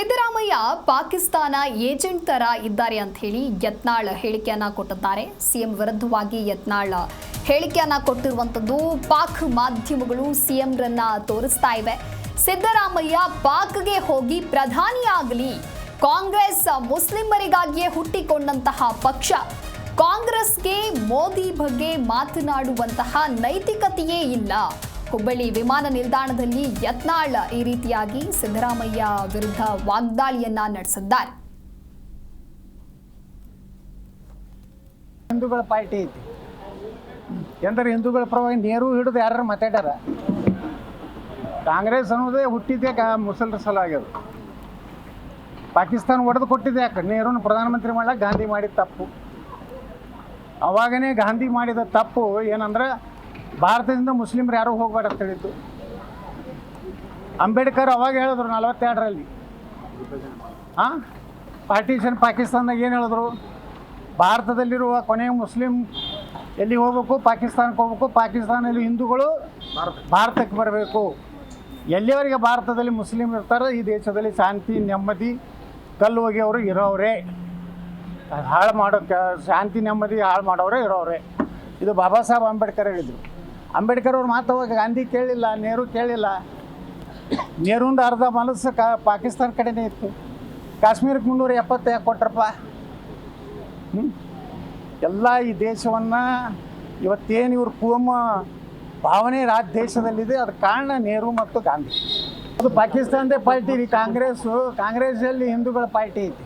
Siddaramaiah Pakistan agent ತರ ಇದ್ದಾರೆ ಅಂತ ಹೇಳಿ ಯತ್ನಾಳ್ ಹೇಳಿಕೆಯನ್ನ ಕೊಟ್ಟಿದ್ದಾರೆ. ಸಿಎಂ ವಿರುದ್ಧವಾಗಿ ಯತ್ನಾಳ್ ಹೇಳಿಕೆಯನ್ನ ಕೊಟ್ಟಿರುವಂತದ್ದು ಪಾಕ್ ಮಾಧ್ಯಮಗಳು ಸಿಎಂರನ್ನ ತೋರಿಸ್ತಾ ಇವೆ. ಸಿದ್ದರಾಮಯ್ಯ ಪಾಕ್ಗೆ ಹೋಗಿ ಪ್ರಧಾನಿಯಾಗಲಿ ಕಾಂಗ್ರೆಸ್ ಮುಸ್ಲಿಮರಿಗಾಗಿಯೇ ಹುಟ್ಟಿಕೊಂಡಂತಹ ಪಕ್ಷ, ಕಾಂಗ್ರೆಸ್ಗೆ ಮೋದಿ ಬಗ್ಗೆ ಮಾತನಾಡುವಂತಹ ನೈತಿಕತೆಯೇ ಇಲ್ಲ. ಹುಬ್ಬಳ್ಳಿ ವಿಮಾನ ನಿಲ್ದಾಣದಲ್ಲಿ ಯತ್ನಾಳ್ ಈ ರೀತಿಯಾಗಿ ಸಿದ್ದರಾಮಯ್ಯ ವಿರುದ್ಧ ವಾಗ್ದಾಳಿಯನ್ನ ನಡೆಸಿದ್ದಾರೆ. ಹಿಂದೂಗಳ ಪಾರ್ಟಿ ಐತಿ. ಎಂದ್ರೆ ಹಿಂದೂಗಳ ಪರವಾಗಿ ನೇರು ಹಿಡಿದು ಯಾರು ಮಾತಾಡ್ಯಾರ? ಕಾಂಗ್ರೆಸ್ ಅನ್ನೋದೇ ಹುಟ್ಟಿದ್ದೆ ಮುಸಲ್ರ ಸಲ ಅದು ಪಾಕಿಸ್ತಾನ ಒಡೆದು ಕೊಟ್ಟಿದ್ದೆ ಯಾಕೆ? ನೆಹರೂನ ಪ್ರಧಾನಮಂತ್ರಿ ಮಾಡ್ಲಾಕ ಗಾಂಧಿ ಮಾಡಿದ ತಪ್ಪು. ಅವಾಗನೇ ಗಾಂಧಿ ಮಾಡಿದ ತಪ್ಪು ಏನಂದ್ರೆ ಭಾರತದಿಂದ ಮುಸ್ಲಿಮ್ರು ಯಾರೂ ಹೋಗ್ಬೇಡ ಅಂತ ಹೇಳಿದ್ದು. ಅಂಬೇಡ್ಕರ್ ಅವಾಗ ಹೇಳಿದ್ರು ನಲವತ್ತೆರಡರಲ್ಲಿ. ಹಾಂ ಪಾರ್ಟಿಷನ್ ಪಾಕಿಸ್ತಾನದಾಗ ಏನು ಹೇಳಿದ್ರು? ಭಾರತದಲ್ಲಿರುವ ಕೊನೆಯ ಮುಸ್ಲಿಂ ಎಲ್ಲಿ ಹೋಗ್ಬೇಕು? ಪಾಕಿಸ್ತಾನಕ್ಕೆ ಹೋಗ್ಬೇಕು. ಪಾಕಿಸ್ತಾನದಲ್ಲಿ ಹಿಂದೂಗಳು ಭಾರತಕ್ಕೆ ಬರಬೇಕು. ಎಲ್ಲಿವರೆಗೆ ಭಾರತದಲ್ಲಿ ಮುಸ್ಲಿಂ ಇರ್ತಾರೆ ಈ ದೇಶದಲ್ಲಿ ಶಾಂತಿ, ನೆಮ್ಮದಿ ಕಲ್ಲು ಅವರು ಇರೋವ್ರೆ. ಹಾಳು ಮಾಡೋ ಶಾಂತಿ, ನೆಮ್ಮದಿ ಹಾಳು ಮಾಡೋರೇ ಇರೋವ್ರೆ. ಇದು ಬಾಬಾ ಸಾಹೇಬ್ ಅಂಬೇಡ್ಕರ್ ಹೇಳಿದರು. ಅಂಬೇಡ್ಕರ್ ಅವ್ರ ಮಾತು ಗಾಂಧಿ ಕೇಳಿಲ್ಲ, ನೆಹರು ಕೇಳಿಲ್ಲ. ನೆಹರುಂದು ಅರ್ಧ ಮನಸ್ಸು ಪಾಕಿಸ್ತಾನ ಕಡೆನೇ ಇತ್ತು. ಕಾಶ್ಮೀರಕ್ಕೆ ಮುನ್ನೂರ ಎಪ್ಪತ್ತು ಕೊಟ್ರಪ್ಪ? ಎಲ್ಲ ಈ ದೇಶವನ್ನು ಇವತ್ತೇನು ಇವ್ರ ಕೂಮ ಭಾವನೆ ರಾಜ ದೇಶದಲ್ಲಿದೆ ಅದು ಕಾರಣ ನೆಹರು ಮತ್ತು ಗಾಂಧಿ. ಅದು ಪಾಕಿಸ್ತಾನದೇ ಪಾರ್ಟಿ, ಕಾಂಗ್ರೆಸ್ಸು, ಕಾಂಗ್ರೆಸ್ಸಲ್ಲಿ ಹಿಂದೂಗಳ ಪಾರ್ಟಿ ಐತಿ.